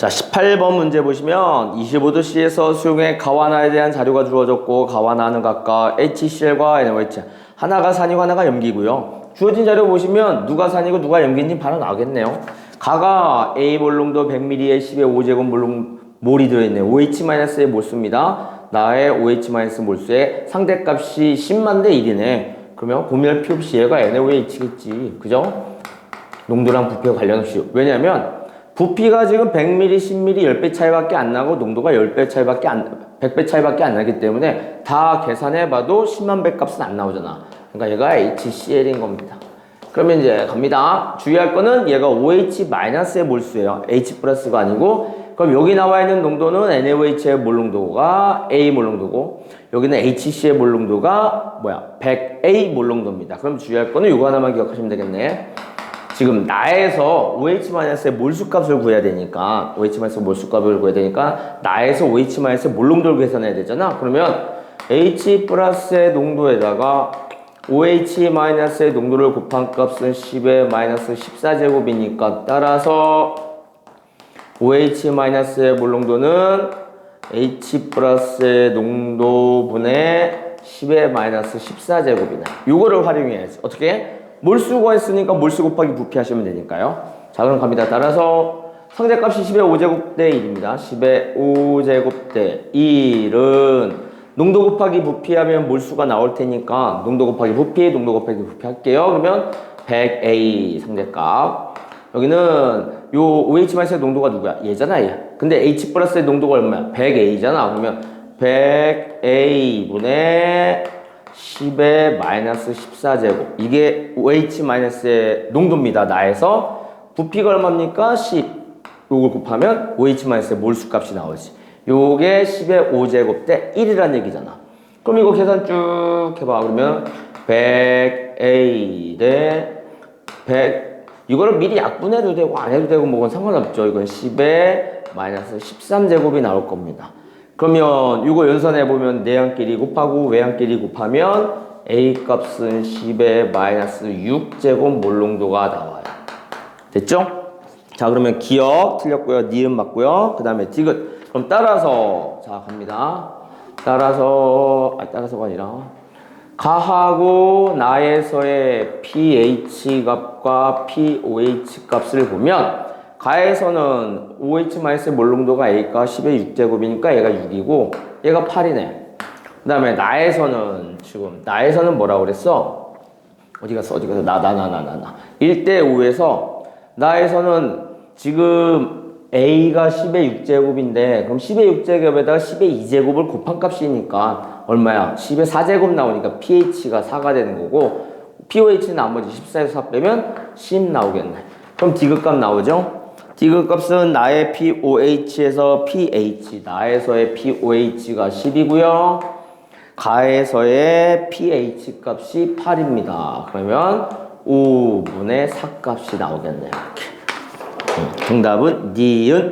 자, 18번 문제 보시면 25도씨에서 수용의 가와나에 대한 자료가 주어졌고 가와나는 각각 HCl과 NaOH 하나가 산이고 하나가 염기고요. 주어진 자료 보시면 누가 산이고 누가 염기인지 바로 나오겠네요. 가가 A 몰롱도 100ml에 10의 5제곱 몰롱 몰이 들어있네요. OH-의 몰수입니다. 나의 OH- 몰수의 상대값이 10만 대 1이네. 그러면 고멸 얘가 NaOH겠지. 그죠? 농도랑 부피와 관련 없이. 왜냐면 부피가 지금 100ml, 10ml 10배 차이밖에 안 나고 농도가 10배 차이밖에 안 100배 차이밖에 안 나기 때문에 다 계산해 봐도 10만 배 값은 안 나오잖아. 그러니까 얘가 HCl인 겁니다. 그러면 이제 갑니다. 주의할 거는 얘가 OH-의 몰수예요. H 플러스가 아니고 그럼 여기 나와 있는 농도는 NaOH의 몰 농도가 A 몰 농도고 여기는 HC의 몰 농도가 뭐야? 100A 몰 농도입니다. 그럼 주의할 거는 이거 하나만 기억하시면 되겠네. 지금 나에서 OH-의 몰수값을 구해야 되니까 OH- 몰수값을 구해야 되니까 나에서 OH- 몰농도를 계산해야 되잖아. 그러면 H 플러스의 농도에다가 OH-의 농도를 곱한 값은 10의 마이너스 14제곱이니까 따라서 OH-의 몰농도는 H 플러스의 농도분의 10의 마이너스 14제곱이네. 이거를 활용해야지. 어떻게? 몰수가 있으니까 몰수 곱하기 부피 하시면 되니까요. 자, 그럼 갑니다. 따라서 상대값이 10의 5제곱 대 1입니다. 10의 5제곱 대 1은 농도 곱하기 부피 하면 몰수가 나올 테니까 농도 곱하기 부피, 농도 곱하기 부피 할게요. 그러면 100A 상대값. 여기는 요 OH-의 농도가 누구야? 얘잖아, 얘. 근데 H 플러스의 농도가 얼마야? 100A잖아. 그러면 100A분의 10의 마이너스 14제곱. 이게 OH-의 농도입니다. 나에서. 부피가 얼마입니까? 10. 요걸 곱하면 OH-의 몰수 값이 나오지. 요게 10의 5제곱 대 1이란 얘기잖아. 그럼 이거 계산 쭉 해봐. 그러면 100A 대 100. 이거를 미리 약분해도 되고 안 해도 되고 뭐건 상관없죠. 이건 10의 마이너스 13제곱이 나올 겁니다. 그러면 이거 연산해 보면 내항끼리 곱하고 외항끼리 곱하면 A 값은 10의 마이너스 6제곱 몰농도가 나와요. 됐죠? 자 그러면 기억 틀렸고요. 니은 맞고요. 그 다음에 디귿. 그럼 따라서 자 갑니다. 따라서 아 따라서가 아니라 가하고 나에서의 pH 값과 pOH 값을 보면 가에서는 OH- 몰농도가 A가 10의 6제곱이니까 얘가 6이고 얘가 8이네. 그 다음에 나에서는 지금 나에서는 뭐라고 그랬어? 어디 갔어? 어디 갔어? 나, 나, 나, 나, 나, 나. 1대 5에서 나에서는 지금 A가 10의 6제곱인데 그럼 10의 6제곱에다가 10의 2제곱을 곱한 값이니까 얼마야? 10의 4제곱 나오니까 pH가 4가 되는 거고 pOH는 나머지 14에서 4 빼면 10 나오겠네. 그럼 디귿값 나오죠? 디귿 값은 나의 pOH에서 pH, 나에서의 pOH가 10이고요. 가에서의 pH 값이 8입니다. 그러면 5분의 4 값이 나오겠네요. 음, 정답은 니은